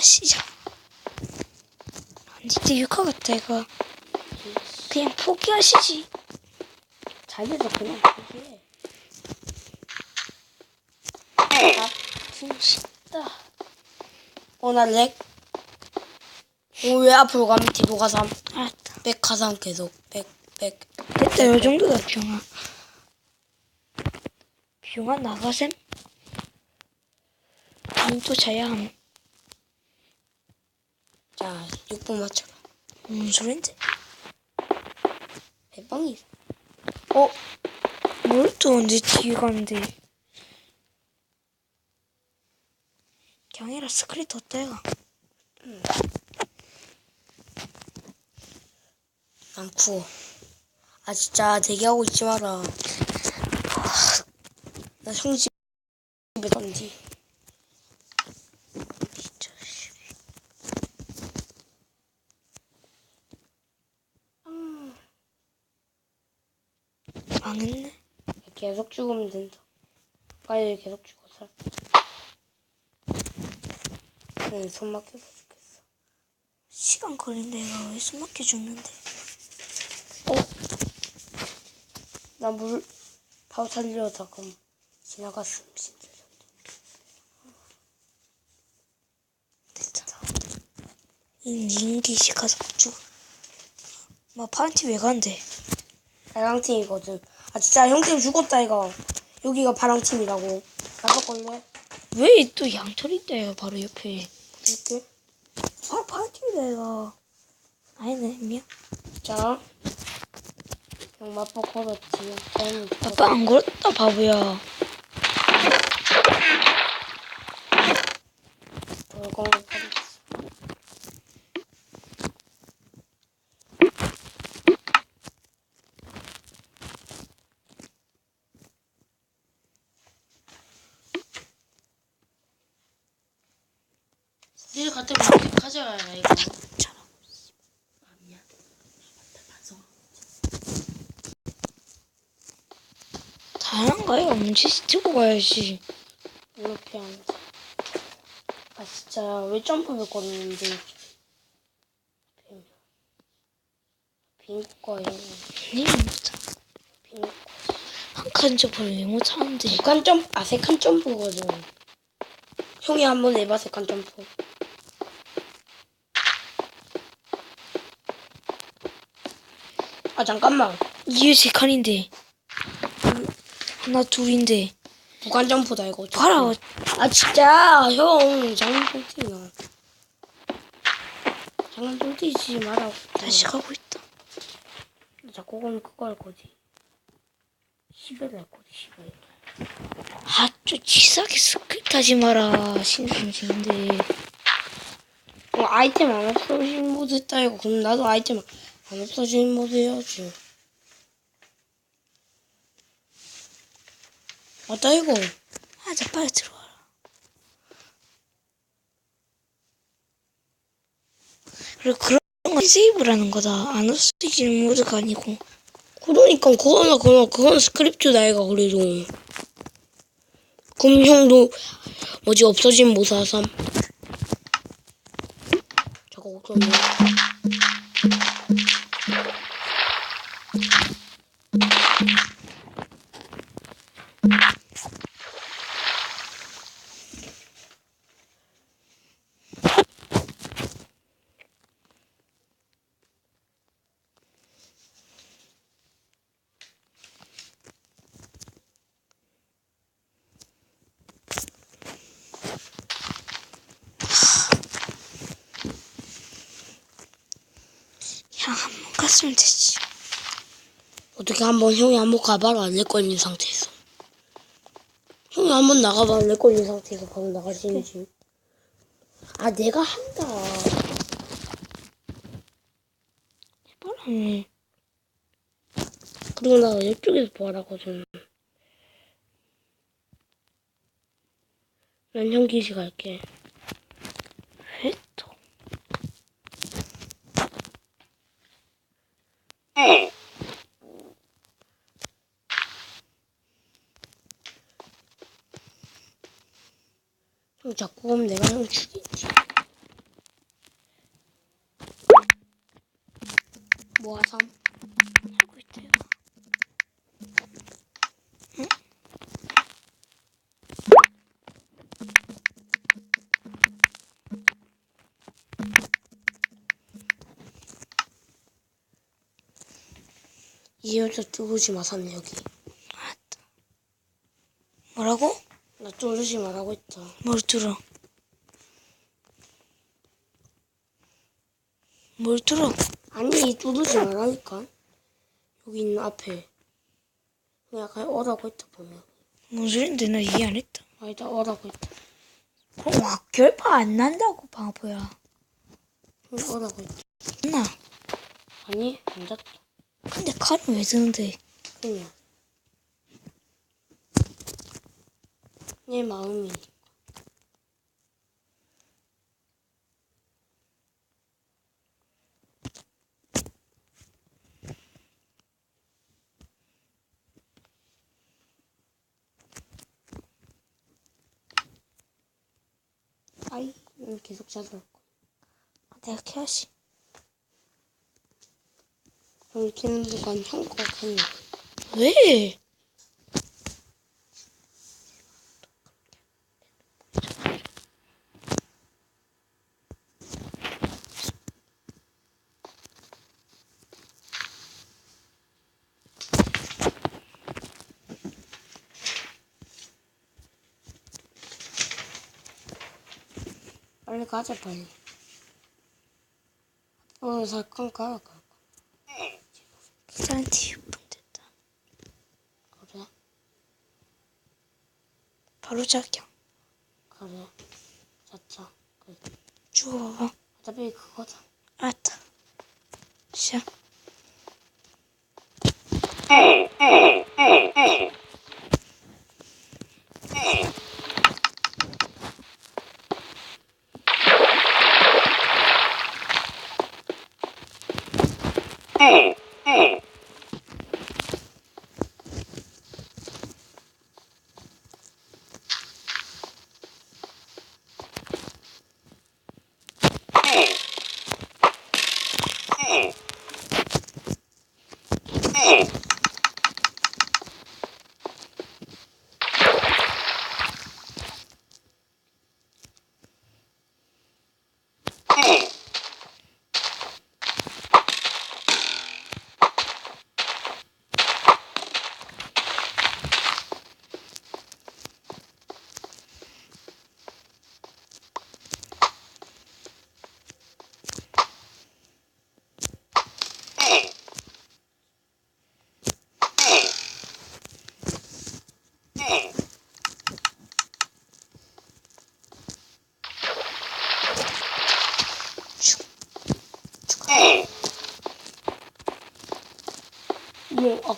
안 진짜 육화 같다 이거. 그냥 포기하시지. 자기도 그냥 포기해. 아, 진짜. 어, 나 렉. 어, 왜 앞으로 가면 뒤로 가삼? 알았다. 백 가삼 계속. 백, 백. 됐다 요 정도다 병아. 병아 나가셈. 또 자야 함. 자, 6분 맞춰라. 뭔 소린데? 해방이. 어? 뭘 또 언제 뒤에 가는데? 경이라 스크립트 어때가? 난 구워. 아, 진짜 대기하고 있지 마라. 나 형집에 던지. 진짜 씨. 망했네. 계속 죽으면 된다. 빨리 계속 죽어 살. 응, 손 막혀서 죽겠어. 시간 걸린다 이거 왜 숨막혀 죽는데? 나 물, 바로 살려다가 지나갔음, 진짜. 됐다. 이 인기시 가서 죽. 막 파란티 왜 간대? 파랑팀이거든. 아, 진짜 형팀 죽었다, 이거. 여기가 파랑팀이라고. 나도 걸래? 왜 또 양털인데요 바로 옆에? 이렇게. 바로 파란티다 이거. 아니네 미안. 자. 형. 잘못 걸었지. 아빠 안 걸었다 바보야. 니들 갔다 오면 가져와라 이거. 아 미안. 맞다 반성. 다양한 거야 언제 들고 가야지. 이렇게 하면 돼. 아, 진짜, 왜 점프를 걸었는데. 빈 거예요. 니 못하. 빈 거. 한칸 접어를 왜 못하는데? 두칸 점프, 아, 세칸 점프거든. 형이 한번 해봐, 세칸 점프. 아, 잠깐만. 이게 세 칸인데. 하나 둘인데. 두칸 점프다, 이거. 봐라. 아, 진짜, 형. 장난 똥튀나. 장난 똥튀지 말라고. 다시 가고 있다. 자꾸 그럼 그거 할 거지. 10일 할 거지, 10일. 아좀 치사하게 스크립트 하지 마라. 신선생인데. 어, 아이템 안 없어진 모드 했다 이거. 그럼 나도 아이템 안 없어진 모드 해야지. 맞다 이거. 아 자 빨리 들어와라. 그리고 그런 건 세이브라는 거다. 안 없어지는 모드가 아니고. 그러니까 그거는 그거 그건 스크립트다 이거 그래도. 그럼 형도 뭐지 없어진 모드 하삼. 저거 없었네. 갔으면 되지. 어떻게 한번 형이 한번 가봐라. 내 걸린 상태에서. 형이 한번 나가봐 내 걸린 상태에서 바로 나갈 수 있는지. 아 내가 한다. 해봐라. 그리고 나 이쪽에서 보라거든. 난 형기시 갈게 형 자꾸 오면 내가 형 죽이지. 모아삼 하고 있대요. 이열자 들어오지 마삼 여기. 아, 뭐라고? 나 쫄르지 말라고 했다. 뭘 들어? 뭘 들어? 아니 쫄르지 말라니까. 여기 있는 앞에. 그냥 약간 어라고 했다 보면. 뭔 소린데 나 이해 안 했다. 아니다 어라고 했다. 그럼 와, 결파 안 난다고 바보야. 그냥 어라고 했다. 나 아니 앉았다. 근데 칼은 왜 드는데? 그냥. 내 마음이. 아이, 음, 계속 자살 거. 내가 캐야지. 그럼 키는 순간 형거 그냥. 왜? 빨리 가자 빨리. 어, 잠깐 가라 가. 기사한테 6분 됐다. 그래, 바로 자기야. 그래. 자자. 그래. 죽어봐봐. 어차피 그거다. 알았다. 시작.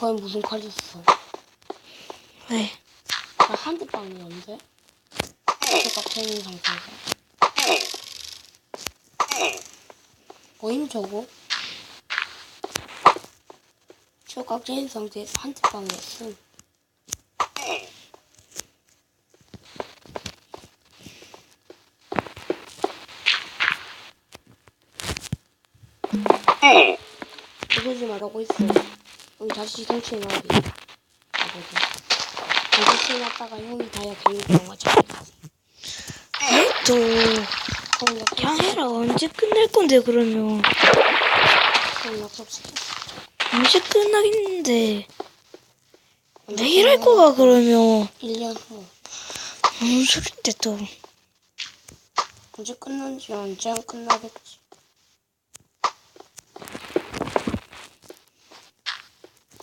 뭐, 아까 무슨 칼이었어? 왜? 나 한대 빵이었는데? 제가 팬인 상태에서. 보임 저거? 저 깍지인 상태에서 한대 빵이었음. 이러지 말라고 했어. 여기 다시 정치해 놔야지. 아버지. 정치해 놨다가 형이 다이아 개미랑 맞춰. 또 그럼 약속, 그냥 해라. 언제 끝낼 건데 그러면? 그럼 약속. 언제 끝나겠는데? 내일 할 거가 그러면 1년 후. 무슨 소린데 또? 언제 끝난지 언제 안 끝나겠지.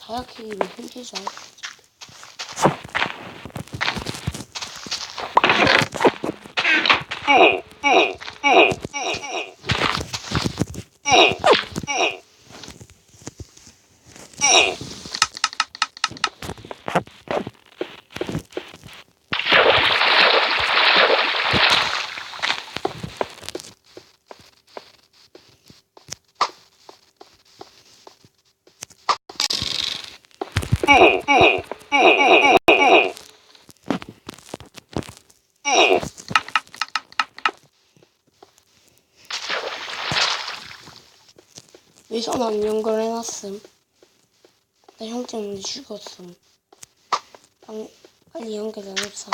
다이아킹이 힘들지 않아? fool. 미선 안 연결해놨음. 나 형 때문에 죽었음. 방, 빨리 연결 안 해서.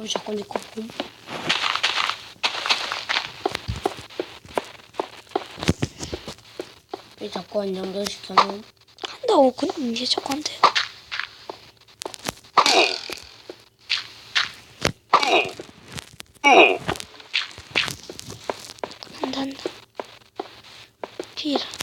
어. 왜 자꾸 내거 봄? 왜 자꾸 안 연결시켜놓은? 한다고 그냥 이제 자꾸 한대요. 한다 한다. 피라.